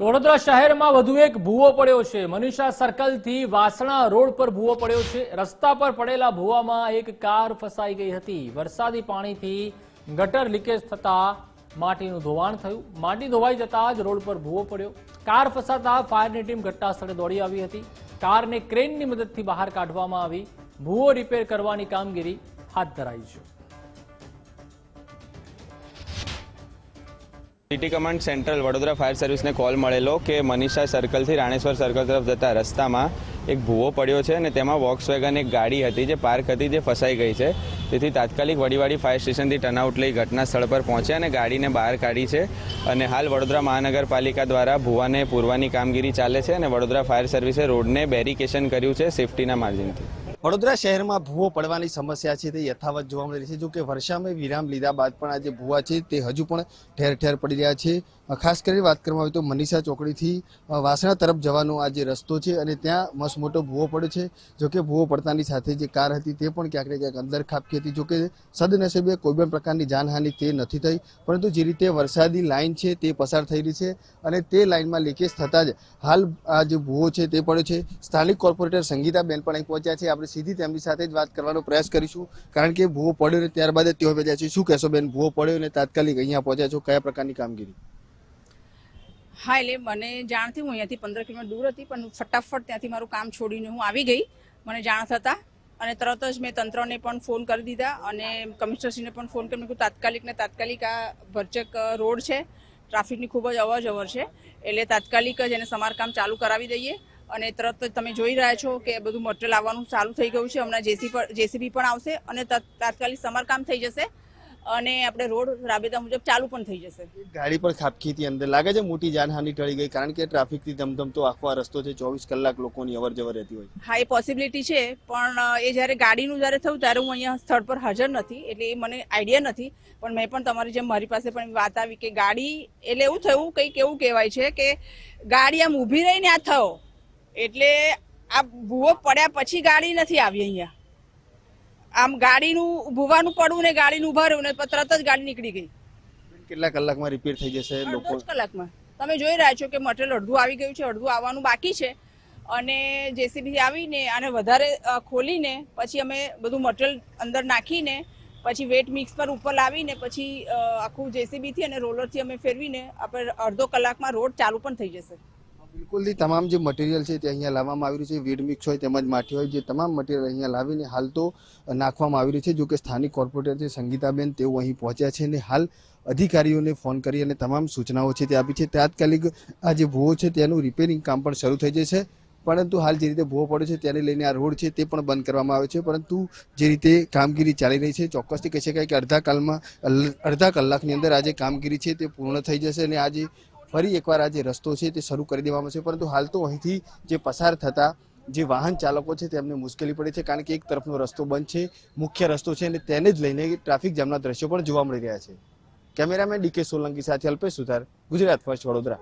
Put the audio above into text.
વડોદરા શહેરમાં વધુ એક ભૂવો પડ્યો છે. મનીષા સર્કલથી વાસણા રોડ પર ભૂવો પડ્યો છે. રસ્તા પર પડેલા ભૂવામાં એક કાર ફસાઈ ગઈ હતી. વરસાદી પાણીથી ગટર લીકેજ થતા માટીનું ધોવાણ થયું. માટી ધોવાઈ જતા જ રોડ પર ભૂવો પડ્યો. કાર ફસાતા ફાયરની ટીમ ઘટના સ્થળે દોડી આવી હતી. કારને ક્રેનની મદદથી બહાર કાઢવામાં આવી. ભૂવો રિપેર કરવાની કામગીરી હાથ ધરાઈ છે. City command central Vadodara fire સર્વિસને કોલ મળેલો કે મનીષા સર્કલથી રાણેશ્વર સર્કલ તરફ જતા રસ્તામાં એક ભૂવો પડ્યો છે અને તેમાં વોક્સ વેગન એક ગાડી હતી જે પાર્ક હતી જે ફસાઈ ગઈ છે. તેથી તાત્કાલિક વડીવાડી ફાયર સ્ટેશનથી ટર્નઆઉટ લઈ ઘટના સ્થળ પર પહોંચ્યા અને ગાડીને બહાર કાઢી છે. અને હાલ વડોદરા મહાનગરપાલિકા દ્વારા ભૂવાને પૂરવાની કામગીરી ચાલે છે અને વડોદરા ફાયર સર્વિસે રોડને બેરિકેશન કર્યું છે સેફટીના માર્જિનથી વડોદરા શહેરમાં ભૂવો પડવાની સમસ્યા છે, તે યથાવત જોવા મળી રહી છે. જો કે વર્ષામાં વિરામ લીધા બાદ પણ આ જે ભૂવા છે, તે હજુ પણ ઠેર ઠેર પડી રહ્યા છે. ખાસ કરીને વાત કરવામાં આવે તો મનીષા ચોકડીથી વાસણા તરફ જવાનો આ જે રસ્તો છે અને ત્યાં મસ્ત મોટો ભૂવો પડ્યો છે. જો કે ભૂવો પડતાની સાથે જે કાર હતી તે પણ ક્યાંક ને ક્યાંક અંદર ખાબકી હતી. જોકે સદનસીબે કોઈ પણ પ્રકારની જાનહાનિ તે નથી થઈ. પરંતુ જે રીતે વરસાદી લાઇન છે તે પસાર થઈ રહી છે અને તે લાઇનમાં લીકેજ થતાં જ હાલ આ જે ભૂવો છે તે પડ્યો છે. સ્થાનિક કોર્પોરેટર સંગીતાબેન પણ અહીં પહોંચ્યા છે. આપણે સીધી તેમની સાથે જ વાત કરવાનો પ્રયાસ કરીશું. કારણ કે ભૂવો પડ્યો ને ત્યારબાદ તેઓ પહોંચ્યા છે. શું કહેશો બેન? ભૂવો પડ્યો ને તાત્કાલિક અહીંયા પહોંચ્યા છો? કયા પ્રકારની કામગીરી? હા, એટલે મને જાણથી હું અહીંયાથી પંદર કિલોમીટર દૂર હતી, પણ ફટાફટ ત્યાંથી મારું કામ છોડીને હું આવી ગઈ. મને જાણ થતાં અને તરત જ મેં તંત્રને પણ ફોન કરી દીધા અને કમિશનરશ્રીને પણ ફોન કરી મેં કીધું, તાત્કાલિક ને તાત્કાલિક આ ભરચક રોડ છે. ટ્રાફિકની ખૂબ જ અવર છે. એટલે તાત્કાલિક જ એને સમારકામ ચાલુ કરાવી દઈએ. અને તરત જ તમે જોઈ રહ્યા છો કે બધું મટીરિયલ આવવાનું ચાલુ થઈ ગયું છે. હમણાં જેસી જેસીબી પણ આવશે અને તત- તાત્કાલિક સમારકામ થઈ જશે. અને આપણે રોડ રાબેતા મુજબ ચાલુ પણ થઈ જશે. ગાડી પણ હતી અંદર લાગે છે મોટી જાનહાનિ ટળી ગઈ કારણ કે ટ્રાફિકથી ધમધમતો આખો આ રસ્તો છે ચોવીસ કલાક લોકોની અવર જવર રહેતી હોય હા એ પોસિબિલિટી છે પણ એ જ્યારે ગાડીનું જ્યારે થયું ત્યારે હું અહીંયા સ્થળ પર હાજર નથી એટલે એ મને આઈડિયા નથી પણ મેં પણ તમારી જેમ મારી પાસે પણ વાત આવી કે ગાડી એટલે એવું થયું કંઈક એવું કહેવાય છે કે ગાડી આમ ઊભી રહીને આ થયો એટલે આ ભૂવો પડ્યા પછી ગાડી નથી આવી અહીંયા. આમ ગાડીનું ભૂવાનું પડવું ને ગાડીનું ઊભા રહ્યું ને તરત જ ગાડી નીકળી ગઈ. કેટલા કલાકમાં રિપેર થઈ જશે લોકો? કલાકમાં. તમે જોઈ રહ્યા છો કે મટીરિયલ અડધું આવી ગયું છે અડધું આવવાનું બાકી છે. અને જેસીબી આવીને આને વધારે ખોલીને પછી અમે બધું મટીરિયલ અંદર નાખીને પછી વેટ મિક્સ પર ઉપર લાવીને પછી આખું જેસીબીથી અને રોલરથી અમે ફેરવીને આપણે અડધો કલાકમાં રોડ ચાલુ પણ થઈ જશે. બિલકુલથી તમામ જે મટીરિયલ છે તે અહીંયા લાવવામાં આવી રહ્યું છે. વીડ મિક્સ હોય, તેમજ માટી હોય, જે તમામ મટીરિયલ અહીંયા લાવીને હાલ તો નાખવામાં આવી રહ્યું છે. જો કે સ્થાનિક કોર્પોરેટર છે સંગીતાબેન તેઓ અહીં પહોંચ્યા છે અને હાલ અધિકારીઓને ફોન કરી અને તમામ સૂચનાઓ છે તે આપી છે. તાત્કાલિક આ જે ભૂવો છે તેનું રિપેરિંગ કામ પણ શરૂ થઈ જશે. પરંતુ હાલ જે રીતે ભૂવો પડ્યો છે તેને લઈને આ રોડ છે તે પણ બંધ કરવામાં આવે છે. પરંતુ જે રીતે કામગીરી ચાલી રહી છે, ચોક્કસથી કહી શકાય કે અડધા કાલમાં અડધા કલાકની અંદર આ જે કામગીરી છે તે પૂર્ણ થઈ જશે અને આ જે ફરી એકવાર આ જે રસ્તો છે તે શરૂ કરી દેવામાં આવશે પરંતુ હાલ તો અહીંથી જે પસાર થતા જે વાહન ચાલકો છે તેમને મુશ્કેલી પડે છે, કારણ કે એક તરફનો રસ્તો બંધ છે, મુખ્ય રસ્તો છે, અને તેને જ લઈને ટ્રાફિક જામના દ્રશ્યો પણ જોવા મળી રહ્યા છે. કેમેરામેન ડીકે સોલંકી સાથે અલ્પેશ સુથાર, ગુજરાત ફર્સ્ટ વડોદરા.